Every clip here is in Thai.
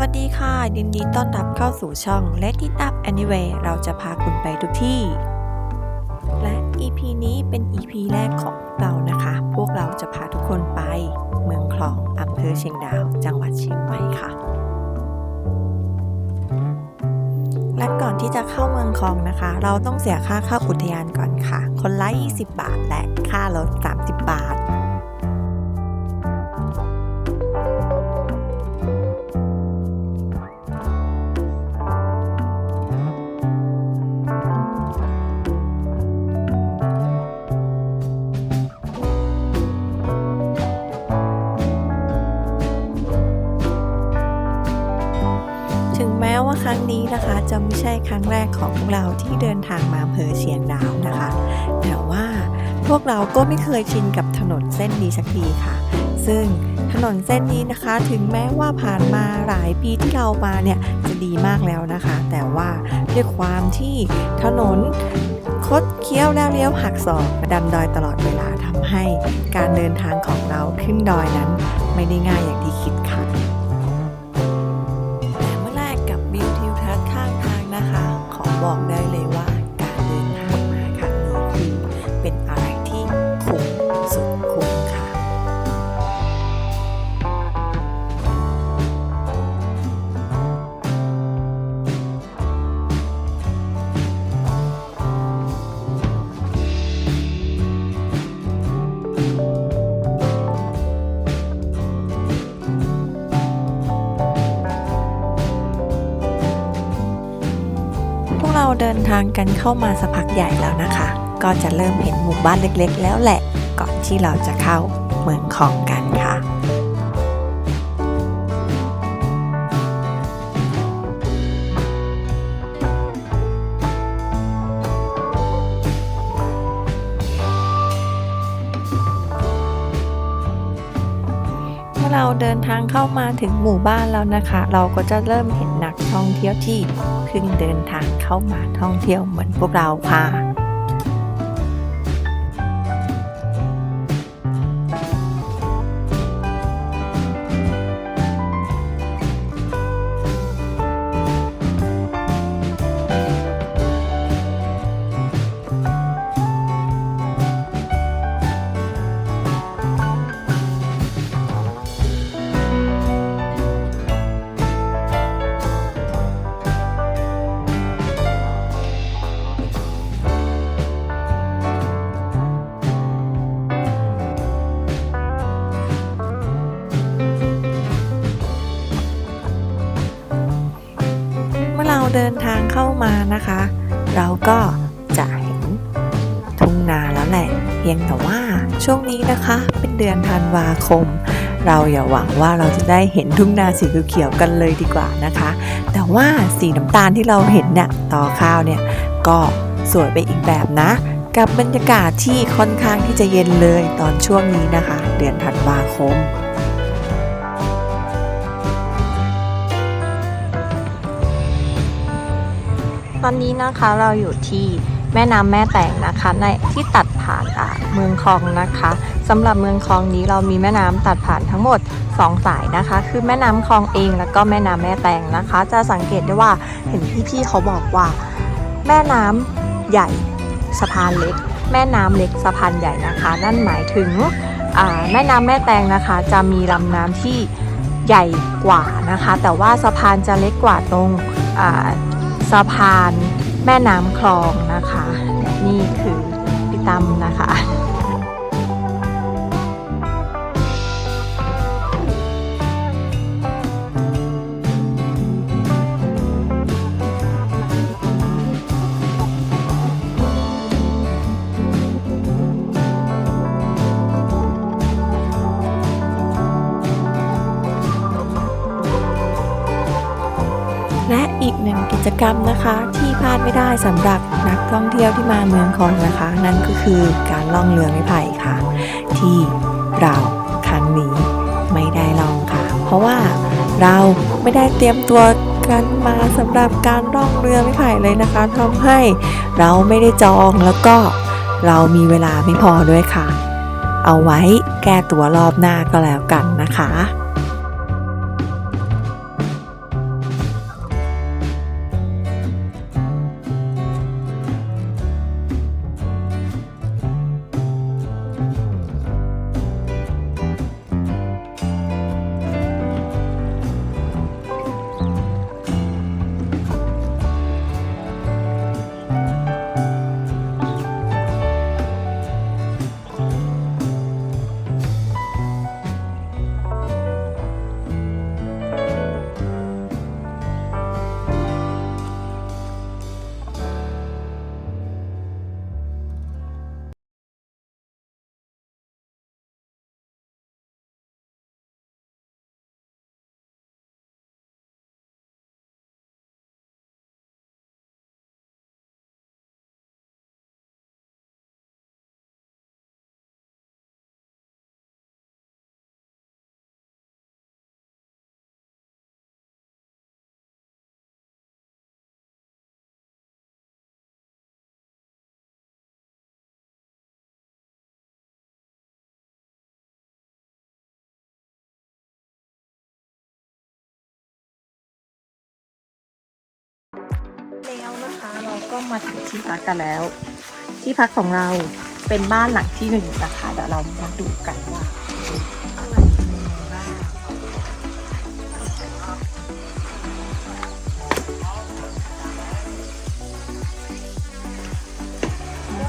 วัสดีค่ะ ยินดีต้อนรับเข้าสู่ช่อง Let It Up Anyway เราจะพาคุณไปทุกที่ และ EP นี้เป็น EP แรกของเรานะคะ พวกเราจะพาทุกคนไป เมืองคลองอำเภอเชียงดาว จังหวัดเชียงใหม่ค่ะ และก่อนที่จะเข้าเมืองคลองนะคะ เราต้องเสียค่าเข้าอุทยานก่อนค่ะ คนละ 20 บาทและค่ารถ 30 บาท นะคะ จะไม่ใช่ครั้งแรกของพวกเราที่เดินทางมาอำเภอเชียงดาวนะคะ แต่ว่าพวกเราก็ไม่เคยชินกับถนนเส้นนี้สักทีค่ะ ซึ่งถนนเส้นนี้นะคะ ถึงแม้ว่าผ่านมาหลายปีที่เรามาเนี่ยจะดีมากแล้วนะคะ แต่ว่าด้วยความที่ถนนคดเคี้ยวแล้วเลี้ยวหักศอกดันดอยตลอดเวลาทำให้การเดินทางของเราขึ้นดอยนั้น ไม่ได้ง่ายอย่างที่คิดค่ะ ทางกันเข้ามาสักพักใหญ่แล้วนะคะ ก็จะเริ่มเห็นหมู่บ้านเล็กๆ แล้วแหละ ก่อนที่เราจะเข้าเมืองของกัน เดินทางเข้ามาถึงหมู่บ้านแล้วนะคะ เราก็จะเริ่มเห็นนักท่องเที่ยวที่เพิ่งเดินทางเข้ามาท่องเที่ยวเหมือนพวกเราค่ะ นะคะ เราก็จะเห็นทุ่งนาแล้วแหละ เพียงแต่ว่าช่วงนี้นะคะ เป็นเดือนธันวาคม เราอย่าหวังว่าเราจะได้เห็นทุ่งนาสีเขียวกันเลยดีกว่านะคะ แต่ว่าสีน้ำตาลที่เราเห็นเนี่ยต่อข้าวเนี่ยก็สวยไปอีกแบบนะ กับบรรยากาศที่ค่อนข้างที่จะเย็นเลยตอนช่วงนี้นะคะ เดือนธันวาคม ตอนนี้นะคะเราอยู่ที่แม่น้ำแม่แตงนะคะในที่ตัดผ่านอ่าเมืองคลองนะคะสำหรับเมืองคลองนี้เรามีแม่น้ำตัดผ่านทั้งหมด 2 สายนะคะ คือแม่น้ำคลองเองแล้วก็แม่น้ำแม่แตงนะคะ จะสังเกตได้ว่าเห็นพี่ๆเขาบอกว่า แม่น้ำใหญ่สะพานเล็ก แม่น้ำเล็กสะพานใหญ่นะคะ นั่นหมายถึงแม่น้ำแม่แตงนะคะ จะมีลำน้ำที่ใหญ่กว่านะคะ แต่ว่าสะพานจะเล็กกว่าตรงะพาน แม่น้ำคลองนะคะ นี่คือพี่ตั้มนะคะและ อีกหนึ่งกิจกรรมนะคะ ที่พลาดไม่ได้สำหรับนักท่องเที่ยวที่มาเมืองคอนนะคะ นั่นก็คือการล่องเรือไม้ไผ่ค่ะ ที่เราครั้งนี้ไม่ได้ลองค่ะ เพราะว่าเราไม่ได้เตรียมตัวกันมาสำหรับการล่องเรือไม้ไผ่เลยนะคะทำให้เราไม่ได้จองแล้วก็เรามีเวลาไม่พอด้วยค่ะ เอาไว้แก้ตัวรอบหน้าก็แล้วกันนะคะ แล้วนะคะเราก็มาถึงที่พักกันแล้ว ที่พักของเราเป็นบ้านหลังที่หนึ่งนะคะเดี๋ยวเรามาดูกันว่า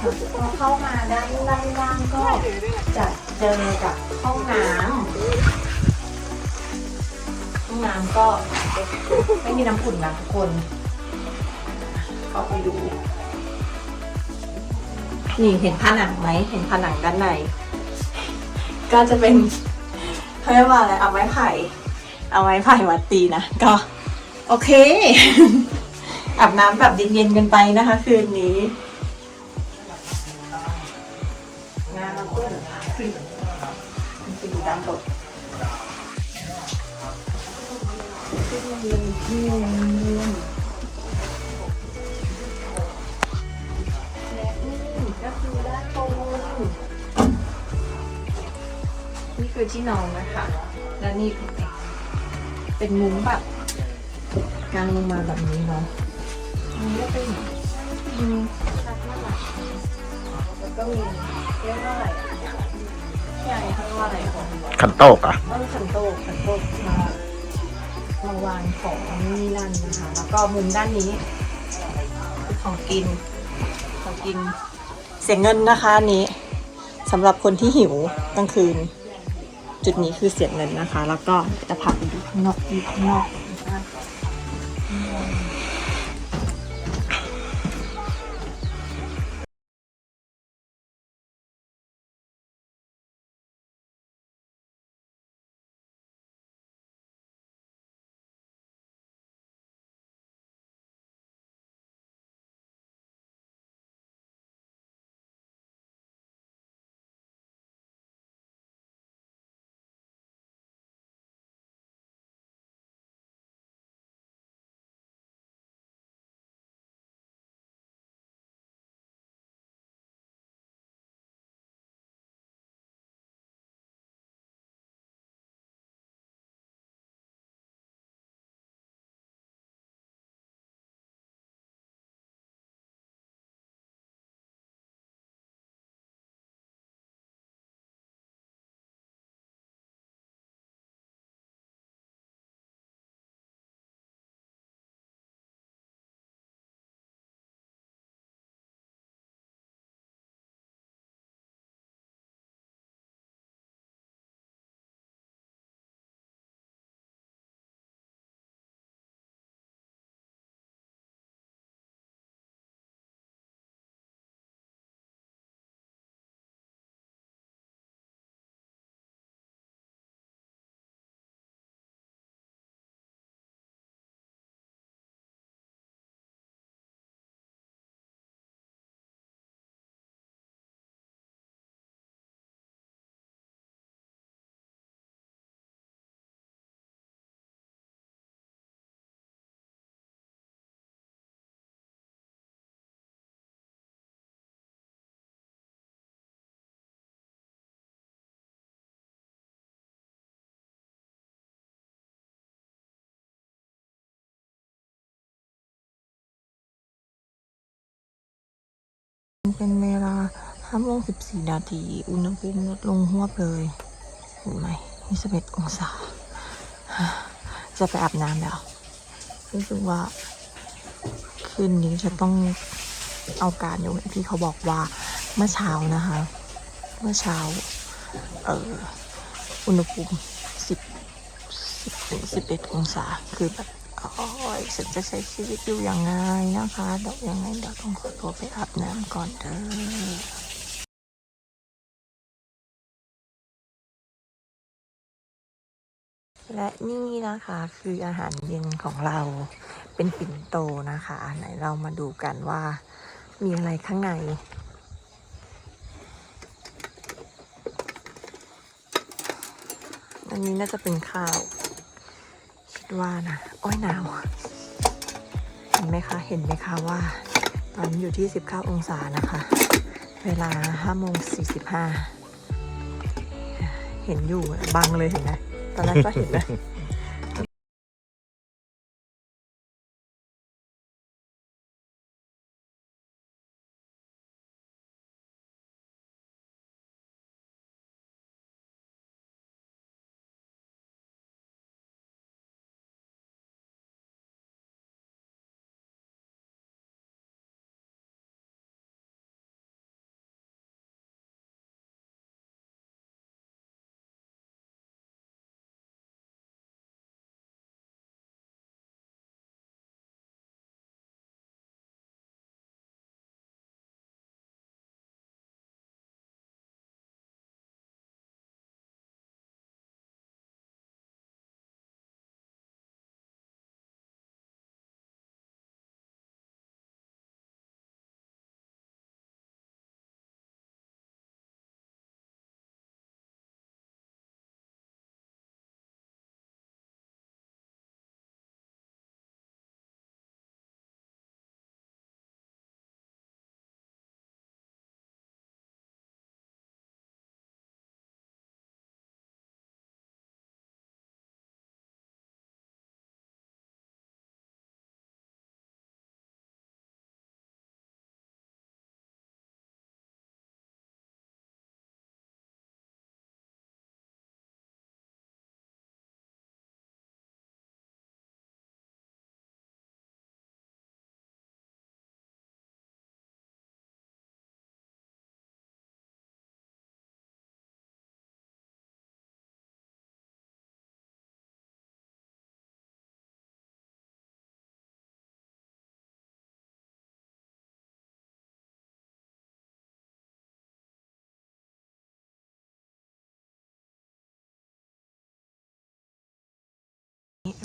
เข้างพอเข้ามาด้านล่างก็จะเจอกับห้องน้ำห้องน้ำก็ไม่มีน้ำอุ่นนะทุกคน เข้าไปดู นี่เห็นผนังไหม เห็นผนังด้านใน ก็จะเป็นเขาเรียกว่าอะไร เอาไม้ไผ่ เอาไม้ไผ่วัดตีนะ ก็ โอเค อาบน้ำแบบเย็นๆกันไปนะคะ คืนนี้งานเราเพื่อนขึ้นไปดูด้านบนขึ้นเย็นที่เย็น คือที่นอนนะคะ และนี่เป็นมุ้งแบบกางลงมาแบบนี้เนาะอันนี้ก็เป็นมีชักหน้าหลังแล้วก็มีเรียกว่าอะไรอะใช่เขาเรียกว่าอะไรของขันโตกอะต้นขันโตกขันโตกมามาวางของนี่นั่นนะคะ แล้วก็มุมด้านนี้คือของกินของกิน เสียเงินนะคะอันนี้สำหรับคนที่หิวกลางคืน จุดนี้คือเสียเงินนะคะ แล้วก็จะพาไปดูข้างนอกดูข้างนอก เป็นเวลาห้าโมงสิบสี่นาที อุณหภูมิลดลงหวบเลยเห็นไหมยี่สิบเอ็ดองศา จะไปอาบน้ำแล้ว รู้สึกว่า คืนนี้จะต้องเอาการอยู่ที่เขาบอกว่าเมื่อเช้านะคะ เมื่อเช้า เอออุณหภูมิสิบสิบถึงสิบเอ็ดองศา คือแบบ โอ้ยฉันจะใช้ชีวิตอยู่ยังไงนะคะเดี๋ยวยังไงเดี๋ยวต้องขอตัวไปอาบน้ำก่อนเด้อและนี่นะคะคืออาหารเย็นของเราเป็นปิ่นโตนะคะไหนเรามาดูกันว่ามีอะไรข้างใน อันนี้น่าจะเป็นข้าว ดว่านะโอ้ยหนาว เห็นไหมคะ เห็นไหมคะว่า ตอนอยู่ที่ 19 องศานะคะ เวลา5โมง45 เห็นอยู่บังเลยเห็นไหมตอนแรกก็เห็นนะ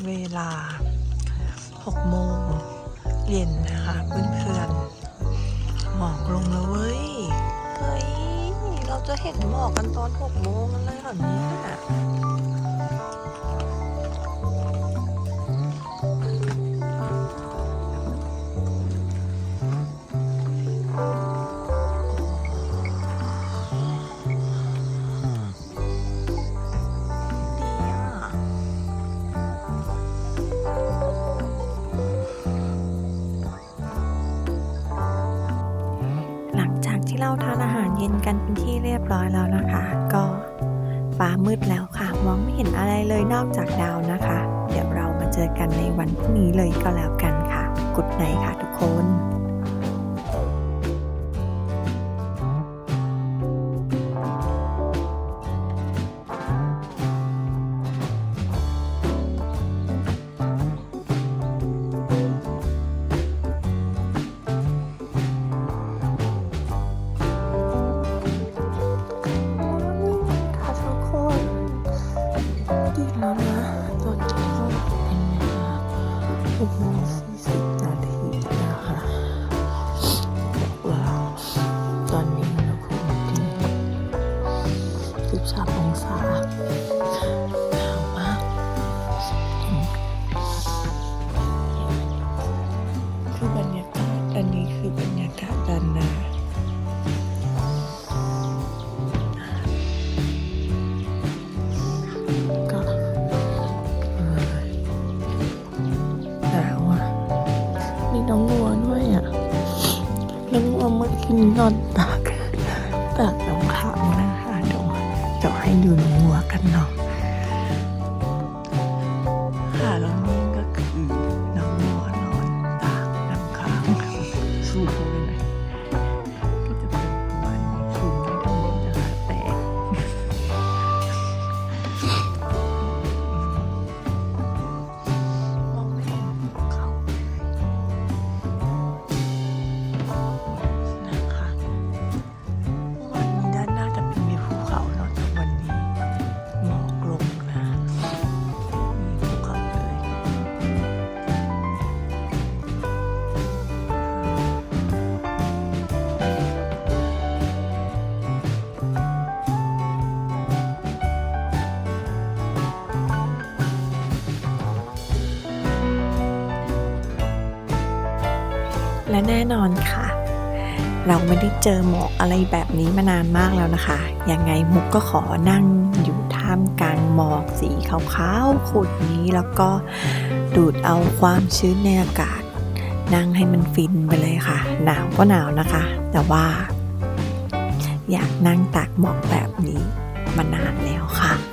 เวลา6โมงเย็นนะคะเพื่อนๆหมอกลงแล้วเว้ย เฮ้ย เราจะเห็นหมอกกันตอน6โมงกันเลยเหรอเนี่ย ร้อยแล้วนะคะ ก็ฟ้ามืดแล้วค่ะ มองไม่เห็นอะไรเลยนอกจากดาวนะคะ เดี๋ยวเรามาเจอกันในวันพรุ่งนี้เลยก็แล้วกันค่ะ กุดไนค่ะทุกคน วัวเมื่ น่นอนค่ะ เราไม่ได้เจอหมอกอะไรแบบนี้มานานมากแล้วนะคะ ยังไงมุกก็ขอนั่งอยู่ท่ามกลางหมอกสีขาวๆขุดนี้แล้วก็ดูดเอาความชื้นในอากาศ นั่งให้มันฟินไปเลยค่ะ หนาวก็หนาวนะคะ แต่ว่า อยากนั่งตากหมอกแบบนี้มานานแล้วค่ะและ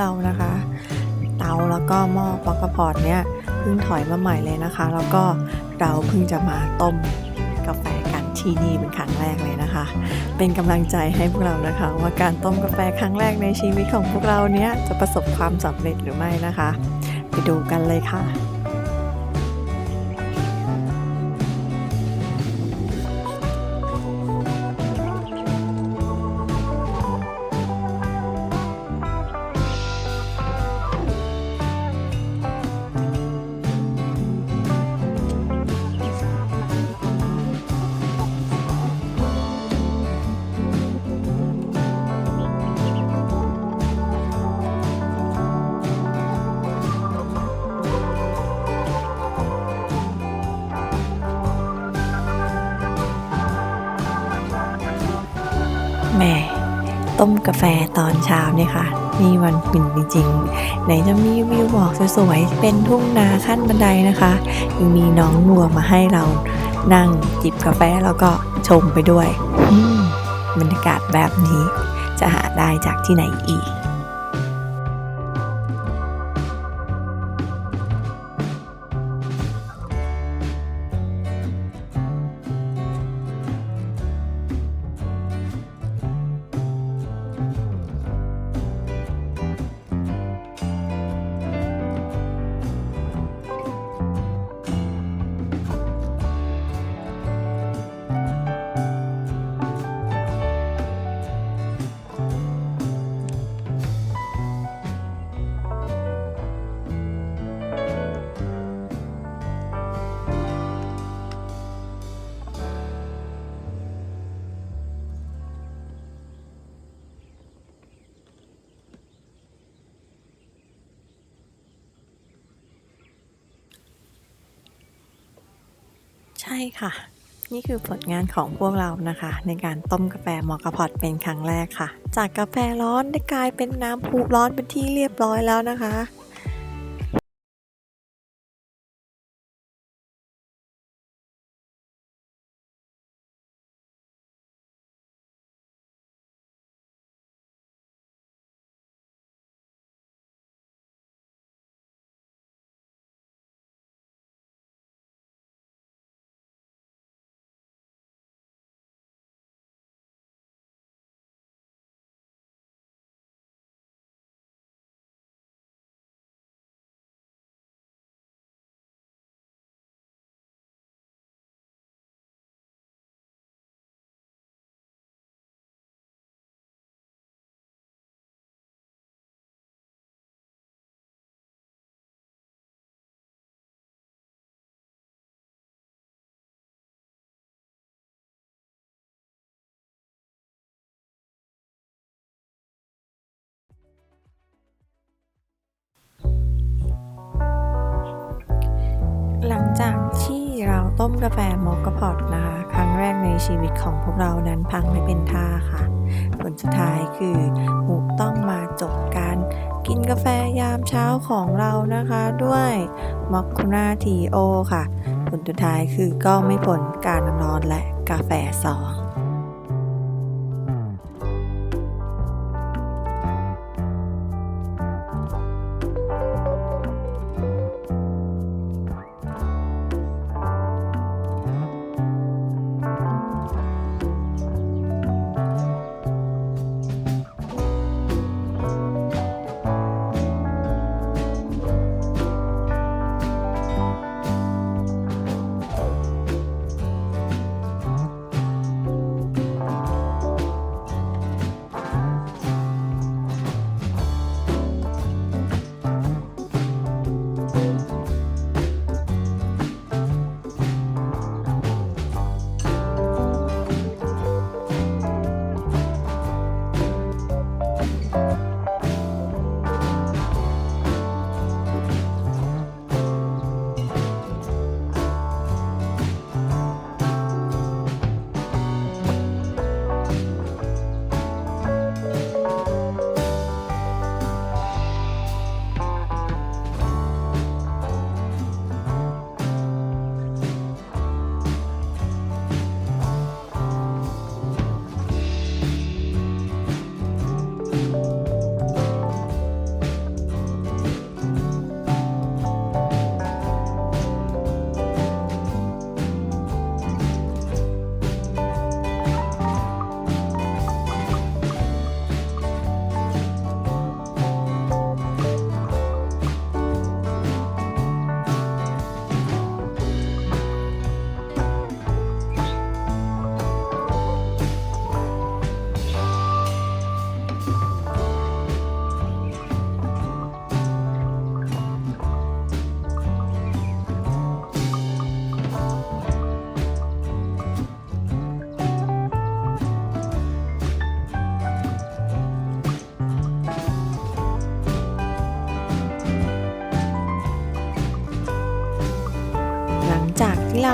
เรานะคะ เตาแล้วก็หม้อป๊อกกระพอร์ตเนี่ยเพิ่งถอยมาใหม่เลยนะคะ แล้วก็เราเพิ่งจะมาต้มกาแฟกันที่นี่เป็นครั้งแรกเลยนะคะ เป็นกำลังใจให้พวกเรานะคะ ว่าการต้มกาแฟครั้งแรกในชีวิตของพวกเราเนี้ยจะประสบความสำเร็จหรือไม่นะคะ ไปดูกันเลยค่ะ มกาแฟตอนเช้าเนี่ยค่ะนี่วันฟินจริงๆ ไหนจะมีวิวหมอกสวยๆ เป็นทุ่งนาขั้นบันไดนะคะยังมีน้องนัวมาให้เรานั่งจิบกาแฟแล้วก็ชมไปด้วยอืมบรรยากาศแบบนี้จะหาได้จากที่ไหนอีก ช่ค่ะ นี่คือผลงานของพวกเรานะคะ ในการต้มกาแฟมอคคาพอตเป็นครั้งแรกค่ะ จากกาแฟร้อนได้กลายเป็นน้ำพุร้อนเป็นที่เรียบร้อยแล้วนะคะ จากที่เราต้มกาแฟมอคคาพอตนะคะ ครั้งแรกในชีวิตของพวกเรานั้นพังไม่เป็นท่าค่ะ ผลสุดท้ายคือหมูต้องมาจบการกินกาแฟยามเช้าของเรานะคะ ด้วยมอคคุนาทีโอค่ะ ผลสุดท้ายคือก็ไม่ผลการนอนและกาแฟซอง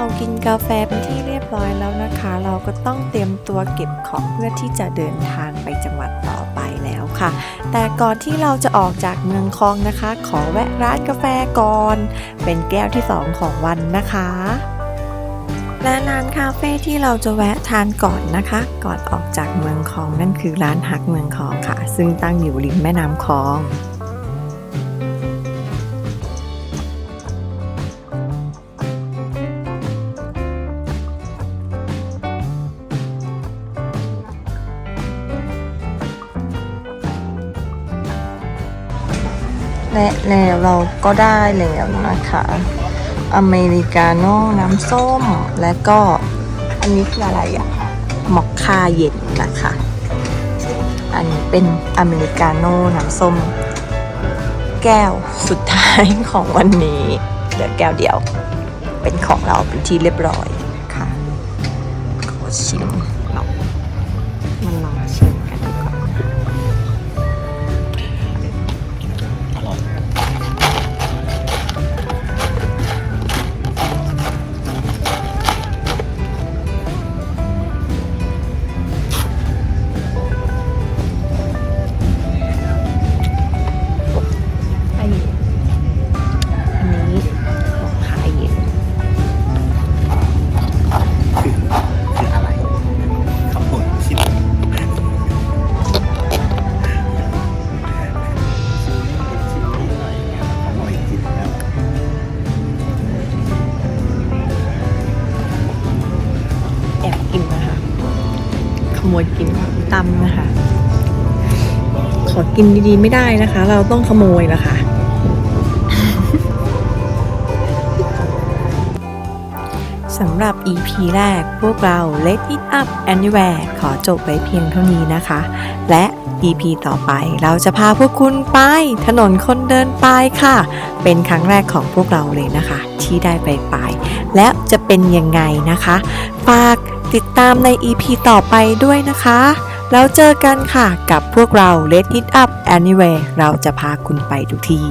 ากินกาแฟเป็นที่เรียบร้อยแล้วนะคะ เราก็ต้องเตรียมตัวเก็บของเพื่อที่จะเดินทางไปจังหวัดต่อไปแล้วค่ะ แต่ก่อนที่เราจะออกจากเมืองคองนะคะ ขอแวะร้านกาแฟก่อน เป็นแก้วที่2ของวันนะคะและร้านคาเฟ่ที่เราจะแวะทานก่อนนะคะ ก่อนออกจากเมืองคองนั่นคือร้านฮักเมืองคองค่ะ ซึ่งตั้งอยู่ริมแม่น้ำคอง และแล้วเราก็ได้แล้วนะคะอเมริกาโน่น้ำส้ม และก็อันนี้คืออะไรอะมอคค่าเย็นนะคะ อันนี้เป็นอเมริกาโน่น้ำส้ม แก้วสุดท้ายของวันนี้เหลือแก้วเดียว เป็นของเราเป็นที่เรียบร้อยค่ะขอชิม โมยกินของพี่ตั้มนะคะ ขอกินดีๆไม่ได้นะคะ เราต้องขโมยละค่ะ สำหรับ EP แรกพวกเรา Let It Up Anywhere ขอจบไว้เพียงเท่านี้นะคะ และ EP ต่อไปเราจะพาพวกคุณไป ถนนคนเดินปลายค่ะ เป็นครั้งแรกของพวกเราเลยนะคะ ที่ได้ไปปลาย และจะเป็นยังไงนะคะ ฝาก ติดตามใน EP ต่อไปด้วยนะคะ แล้วเจอกันค่ะกับพวกเรา Let It Up Anyway เราจะพาคุณไปทุกที่